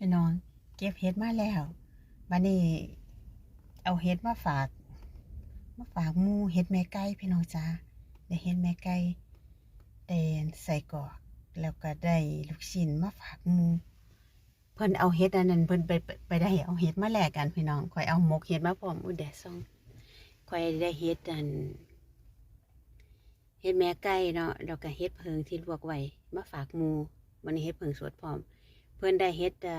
พี่น้อง เก็บเห็ดมาแล้วบัดนี้เอาเห็ดมาฝาก มาฝากมูเห็ดแม่ไก่พี่น้องจ้าได้เห็ดแม่ไก่ได้ใส่กอกแล้วก็ได้ลูกชิ้นมาฝากมูเพิ่นเอาเห็ดอันนั้นเพิ่นไปไปได้เอาเห็ดมาแลกกันพี่น้องข่อยเอาหมกเห็ดมาพร้อมอุ้ยแดดส่องข่อยได้เห็ดอันเฮ็ดแม่ไก่เนาะแล้วก็เฮ็ดเพิงที่ลวกไว้มาฝากมูมันนี้เฮ็ดเพิงสวดพร้อม เพิ่นได้เฮ็ดอ่า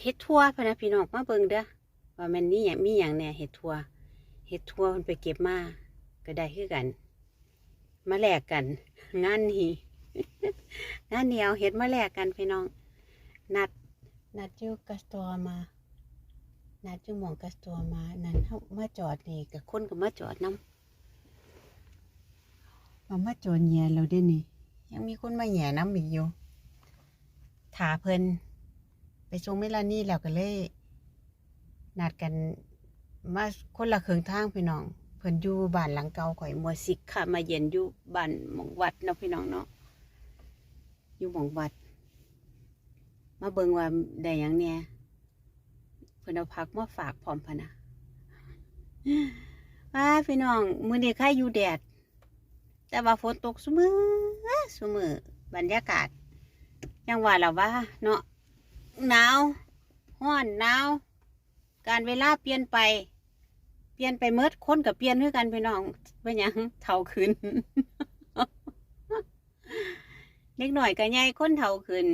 เฮ็ดทั่วพะนะพี่น้องมาเบิ่งเด้อว่าแม่นนี่หยังมีหยังแหน่เฮ็ดทั่วเฮ็ดทั่วเพิ่นไปเก็บมาก็ได้คือกัน มาแลกกัน งานนี้งานนี้เอาเฮ็ดมาแลกกันพี่น้อง นัดนัดอยู่กัสตัวมานัดอยู่หม่องกัสตัวมานั่นเฮามาจอดนี่ก็คนก็มาจอดนำมามาโจรแย่เราได้นี่ยังมีคนมาแย่น้ำอีกอยู่ ถาเพิ่นไปชงเมลานี่แล้วก็เลย นัดกันมาคนละเครื่องทางพี่น้อง เพิ่นอยู่บ้านหลังเก่าข่อยมัวสิกค่ะ มาเย็นอยู่บ้านหมองวัดเนาะพี่น้องเนาะอยู่หมองวัด มาเบิ่งว่าได้หยังเนี่ยเพิ่นเอาผักมาฝากพร้อมพะนะว้าพี่น้องมื้อนี้ใครอยู่แดด แต่ว่าฝนตกซุมือซุมือบรรยากาศ ยังว่าแล้วว่าเนาะหนาวห้อนหนาวการเวลาเปลี่ยนไป เปลี่ยนไปเมิดคนกับเปลี่ยนด้วยกันพี่น้องเป็นยังเท่าขึ้นเล็กหน่อยก็ใหญ่คนเท่าขึ้น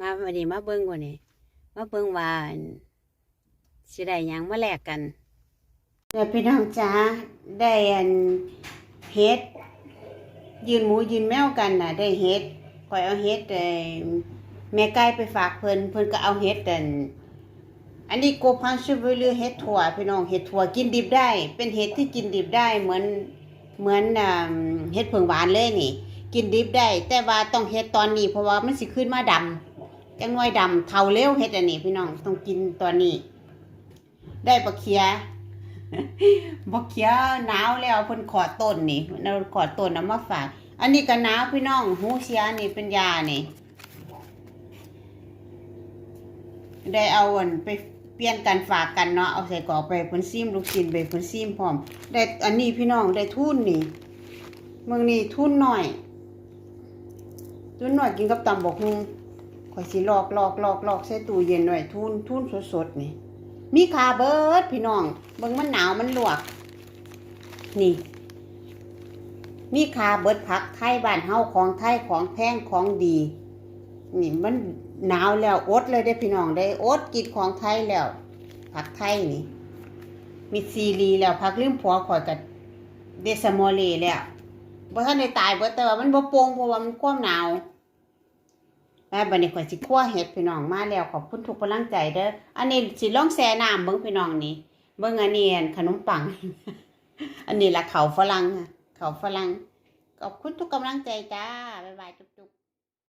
มาวันนี้มาเบิ้งวันนี้มาเบิ้งว่านสิได้ยังมาแลกกันเดี๋ยวพี่น้องจ้าได้อันเฮ็ด ยืนหมูยืนแมวกันน่ะ ได้เฮ็ดคอยเอาเฮ็ดเอ่อแม่ไก่ไปฝากเพิ่นเพิ่นก็เอาเฮ็ดอันอันนี้โกพันชูเวลือเฮ็ดถั่วพี่น้องเฮ็ดถั่วกินดิบได้ เป็นเฮ็ดที่กินดิบได้เหมือนเหมือนอ่าเฮ็ดเผิงหวานเลยนี่ กินดิบได้ แต่ว่าต้องเฮ็ดตอนนี้ เพราะว่ามันสิขึ้นมาดำจังน้อยดำเท่าเร็วเฮ็ดอันนี้พี่น้องต้องกินตอนนี้ ได้ปลาเคีย บอกเขียวหนาวแล้วเพิ่นขอต้นนี่เราขอต้นเอามาฝาก อันนี้ก็หนาวพี่น้องหูเสียนี่เป็นยานี่ ได้เอาอันไปเปลี่ยนกันฝากกันเนาะเอาใส่กรอกไปเพิ่นซิมลูกชิ้นไปเพิ่นซิมพร้อม ได้อันนี้พี่น้องได้ทุนนี่เมืองนี้ทุนหน่อยทุนหน่อยกินกับตำบอกฮุงข่อยสิลอกลอกลอกลอกใส่ตู้เย็นหน่อยทุนทุนสดๆนี่ มีคาเบิดพี่น้องเบิ่งมันหนาวมันลวก นี่ มีคาเบิดผักไทยบ้านเฮาของไทยของแพงของดี นี่มันหนาวแล้วอดเลยได้พี่น้องได้อดกินของไทยแล้ว ผักไทยนี่ มีซีรีแล้วผักลืมผัวข่อยกับเดซามอเลแล้วบ่ทันได้ตายเบิดแต่ว่ามันบ่โป่งเพราะว่ามันความหนาว แม่บันนี้ข่อยสิคั่วเห็ดพี่น้องมาแล้วขอบคุณทุกกำลังใจเด้ออันนี้สิลองแซ่น้ำเบิ้งพี่น้องนี่เบิ้งอันนี้อันขนมปัง อันนี้ละเขาฝรั่งค่ะเขาฝรั่งขอบคุณทุกกำลังใจจ้าบ๊ายบายจุ๊บ